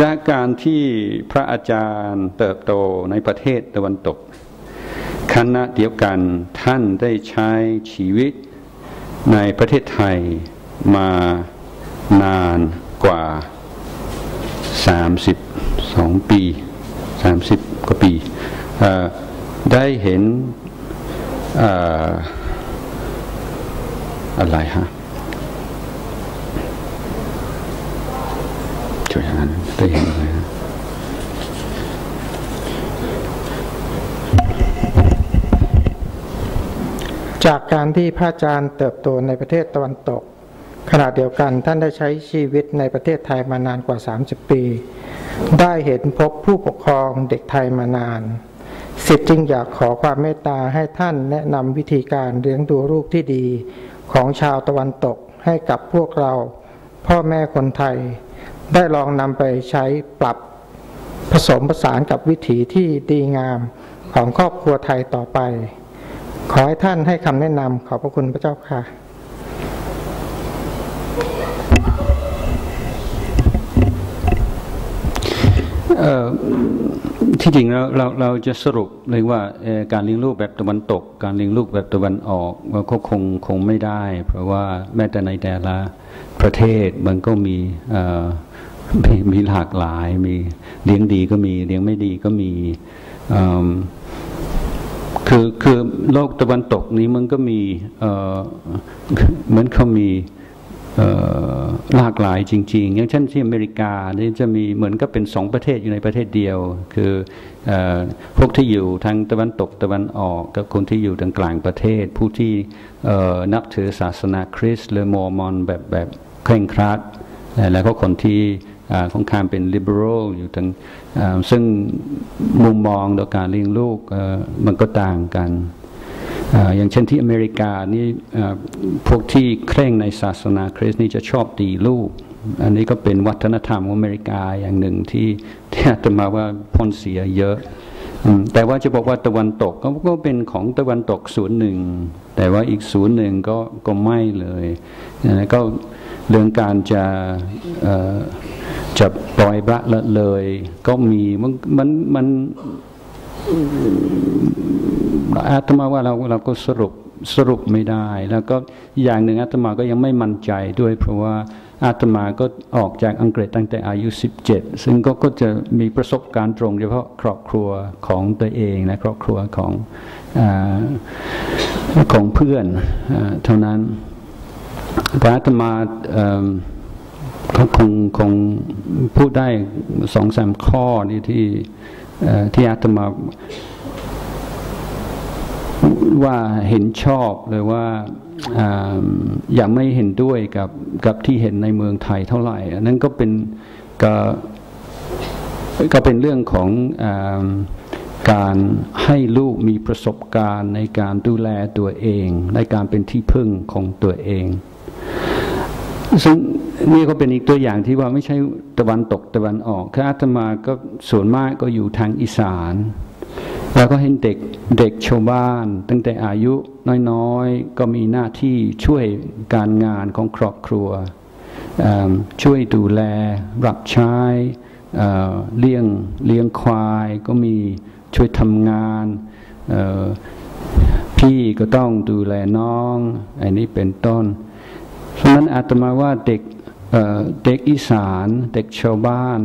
จากการที่พระอาจารย์เติบโตในประเทศตะวันตกคณะเดียวกันท่านได้ใช้ชีวิตในประเทศไทยมานานกว่า 32 ปี 30 กว่าปี ได้เห็นอะไรฮะ ช่วยอ่านได้เห็นอะไรฮะจากการที่พระอาจารย์เติบโตในประเทศตะวันตก ขณะเดียวกันท่านได้ใช้ชีวิตในประเทศไทยมานานกว่า 30 ปี ได้เห็นพบผู้ปกครองเด็กไทยมานานสิทธิ์จึงอยากขอความเมตตาให้ท่านแนะนำวิธีการเลี้ยงดูลูกที่ดีของชาวตะวันตกให้กับพวกเรา พ่อแม่คนไทย ได้ลองนำไปใช้ปรับผสมผสานกับวิถีที่ดีงามของครอบครัวไทยต่อไป ขอให้ท่านให้คำแนะนำขอบพระคุณพระเจ้าค่ะ ที่จริงเราเราเราจะสรุปเลยว่าการเลี้ยงลูกแบบตะวันตก การเลี้ยงลูกแบบตะวันออกก็คงคงไม่ได้ เพราะว่าแม้แต่ในแต่ละประเทศมันก็มีมีมีหลากหลายมีเลี้ยงดีก็มีเลี้ยงไม่ดีก็มีคือคือโลกตะวันตกนี้มันก็มีเหมือนเขามี หลากหลายจริง ๆ อย่างเช่นที่อเมริกานี่จะมีเหมือนก็เป็นสองประเทศอยู่ในประเทศเดียว คือพวกที่อยู่ทางตะวันตกตะวันออกกับคนที่อยู่ทางกลางประเทศ ผู้ที่นับถือศาสนาคริสต์หรือมอร์มอนแบบแบบเคร่งครัด แล้วก็คนที่ค่อนข้างเป็น liberal อยู่ทั้งซึ่งมุมมองต่อการเลี้ยงลูกมันก็ต่างกัน อย่างเช่นที่อเมริกานี่พวกที่เคร่งในศาสนาคริสต์นี่จะชอบตีลูก อันนี้ก็เป็นวัฒนธรรมของอเมริกาอย่างหนึ่งที่ที่อาตมาว่าพ้นเสียเยอะแต่ว่าจะบอกว่าตะวันตกก็เป็นของตะวันตกศูนย์หนึ่งแต่ว่าอีกศูนย์หนึ่งก็ก็ไม่เลยก็เรื่องการจะจะปล่อยละละเลย ก็มีมันมันมัน อาตมาว่าเราเราก็สรุปสรุปไม่ได้ แล้วก็อย่างหนึ่งอาตมาก็ยังไม่มั่นใจด้วย เพราะว่าอาตมาก็ออกจากอังกฤษตั้งแต่อายุ 17 ซึ่งก็ก็จะมีประสบการณ์ตรงเฉพาะครอบครัวของตัวเองนะครอบครัวของอของเพื่อนอเท่านั้นพระอาตมาเขาคงคงพูดได้สองสามข้อนี่ที่ที่อาตมา ว่าเห็นชอบเลยว่าอย่าไม่เห็นด้วยกับกับที่เห็นในเมืองไทยเท่าไหร่นั่นก็เป็นก็ก็เป็นเรื่องของอการให้ลูกมีประสบการณ์ในการดูแลตัวเอง ในการเป็นที่พึ่งของตัวเองซึ่งนี่ก็เป็นอีกตัวอย่างที่ว่าไม่ใช่ตะวันตกตะวันออกคืออาตมาก็ส่วนมากก็อยู่ทางอีสาน แล้วก็เห็นเด็กเด็กชาวบ้าน ตั้งแต่อายุน้อยๆ ก็มีหน้าที่ช่วยการงานของครอบครัว ช่วยดูแล รับใช้เลี้ยงเลี้ยงควายก็มีช่วยทำงาน พี่ก็ต้องดูแลน้อง อันนี้เป็นต้น เพราะนั้นอาตมาว่าเด็กเด็กอีสาน เด็กชาวบ้าน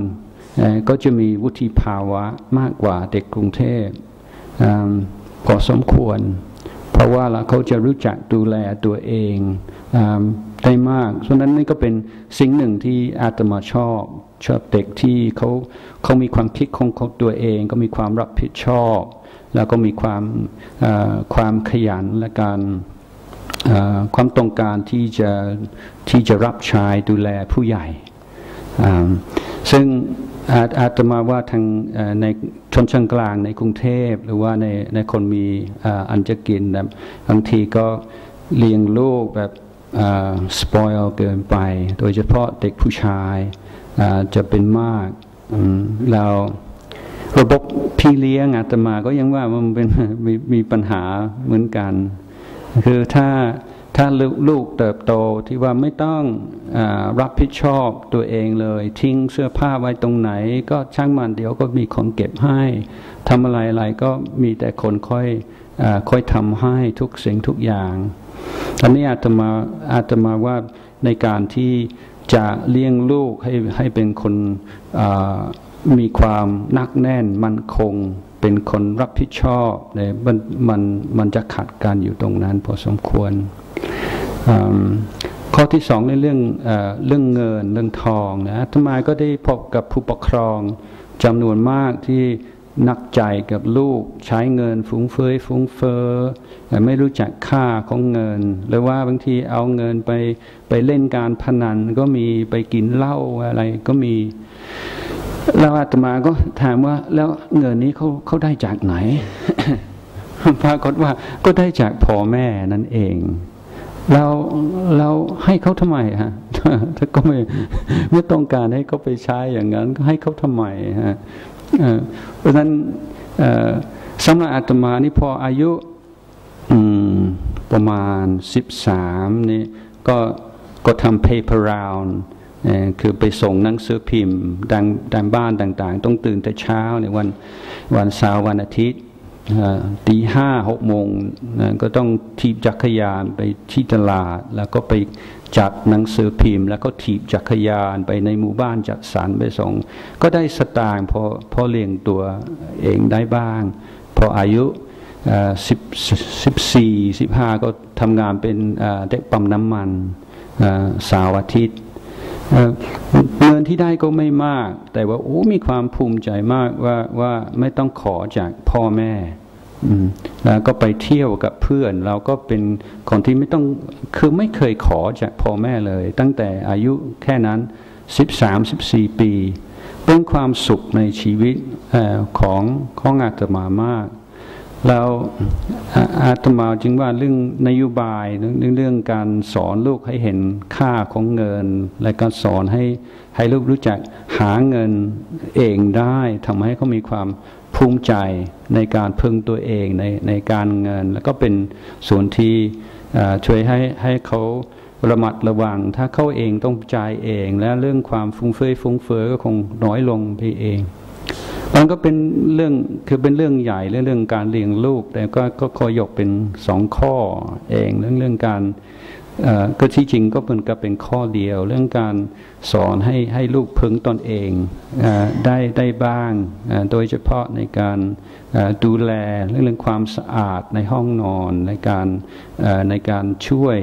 ก็จะมีวุฒิภาวะมากกว่าเด็กกรุงเทพ พอสมควร เพราะว่าเขาจะรู้จักดูแลตัวเองได้มากเพราะนั้นนี่ก็เป็นสิ่งหนึ่งที่อาตมาชอบชอบเด็กที่เขาเขามีความคิดของเขาตัวเอง ก็มีความรับผิดชอบ แล้วก็มีความความขยันและการความต้องการที่จะที่จะรับใช้ดูแลผู้ใหญ่ซึ่ง อาตมาว่าทางในชนชั้นกลางในกรุงเทพ หรือว่าในในคนมีอันจะกินบางทีก็เลี้ยงลูกแบบสปอยล์เกินไป โดยเฉพาะเด็กผู้ชายจะเป็นมากเราระบบพี่เลี้ยงอาตมาก็ยังว่ามันเป็นมีมีปัญหาเหมือนกัน คือถ้า ถ้าลูกลูกเติบโตที่ว่าไม่ต้องอรับผิดชอบตัวเองเลย ทิ้งเสื้อผ้าไว้ตรงไหน ก็ช่างมันเดี๋ยวก็มีคนเก็บให้ทำอะไรอะไรก็มีแต่คนค่อยอค่อยทำให้ทุกสิ่งทุกอย่างอันนี้อาตมาอาตมาว่าในการที่จะเลี้ยงลูกให้ให้เป็นคนมีความนักแน่นมั่นคง เป็นคนรับผิดชอบเนี่ยมันมันมันจะขัดกันอยู่ตรงนั้นพอสมควร ข้อที่สองในเรื่องเอเรื่องเงินเรื่องทองนะทำไมก็ได้พบกับผู้ปกครองจำนวนมากที่นักใจกับลูกใช้เงินฟุ้งเฟ้ยฟุ้งเฟ้อแต่ไม่รู้จักค่าของเงิน หรือว่าบางทีเอาเงินไปไปเล่นการพนันก็มีไปกินเหล้าอะไรก็มี แล้วอาตมาก็ถามว่าแล้วเงินนี้เขาเขาได้จากไหน ปรากฏว่าก็ได้จากพ่อแม่นั่นเองเราเราให้เขาทำไมฮะถ้าก็ไม่ไม่ต้องการให้เขาไปใช้อย่างนั้น ก็ให้เขาทำไมฮะเพราะฉะนั้นสำหรับอาตมานี่พออายุอืมประมาณสิบสามนี่ก็ก็ทำ paper round เอ่อ คือไปส่งหนังสือพิมพ์ดังดังบ้านต่างๆ ต้องตื่นแต่เช้าในวันวันเสาร์วันอาทิตย์ตีห้าหกโมงก็ต้องถีบจักรยานไปที่ตลาด แล้วก็ไปจัดหนังสือพิมพ์ แล้วก็ถีบจักรยานไปในหมู่บ้านจัดสรรไปส่ง ก็ได้สตางค์พอพอเลี้ยงตัวเองได้บ้าง พออายุสิบสิบสี่สิบห้าก็ทำงานเป็นเด็กปั๊มน้ำมันสาวอาทิตย์ เงินที่ได้ก็ไม่มาก แต่ว่าโอ้มีความภูมิใจมากว่าว่าไม่ต้องขอจากพ่อแม่แล้วก็ไปเที่ยวกับเพื่อน เราก็เป็นคนที่ไม่ต้องคือไม่เคยขอจากพ่อแม่เลย ตั้งแต่อายุแค่นั้นสิบสามสิบสี่ปี เป็นความสุขในชีวิตออของของอาตมามาก แล้วอาอาตมาจึงว่าเรื่องนโยบายเรื่องเรื่องการสอนลูกให้เห็นค่าของเงิน และการสอนให้ให้ลูกรู้จักหาเงินเองได้ทำให้เขามีความภูมิใจในการพึ่งตัวเองในในการเงิน แล้วก็เป็นส่วนที่ช่วยให้ให้เขาระมัดระวัง ถ้าเขาเองต้องจ่ายเอง และเรื่องความฟุ้งเฟ้อฟุ้งเฟ้อก็คงน้อยลงไปเอง มันก็เป็นเรื่องคือเป็นเรื่องใหญ่เรื่องเรื่องการเลี้ยงลูก แต่ก็ก็ขอยกเป็นสองข้อเองเรื่องเรื่องการก็ที่จริงก็เป็นก็เป็นข้อเดียว เรื่องการสอนให้ให้ลูกพึงตนเองอได้ได้บ้าง โดยเฉพาะในการดูแลเรื่องเรื่องความสะอาดในห้องนอน ในการในการช่วย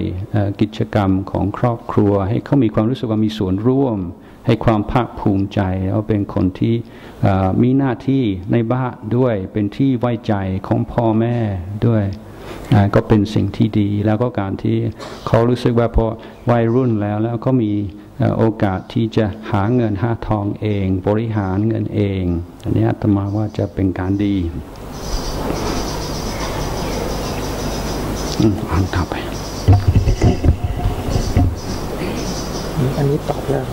กิจกรรมของครอบครัว ให้เขามีความรู้สึกว่ามีส่วนร่วม ให้ความภาคภูมิใจว่าเป็นคนที่มีหน้าที่ในบ้านด้วยเป็นที่ไว้ใจของพ่อแม่ด้วยก็เป็นสิ่งที่ดีแล้วก็การที่เขารู้สึกว่าพอวัยรุ่นแล้วแล้วก็มีโอกาสที่จะหาเงินหาทองเอง บริหารเงินเองอันนี้อาตมาว่าจะเป็นการดีอ่านต่อไป อันนี้ตอบแล้ว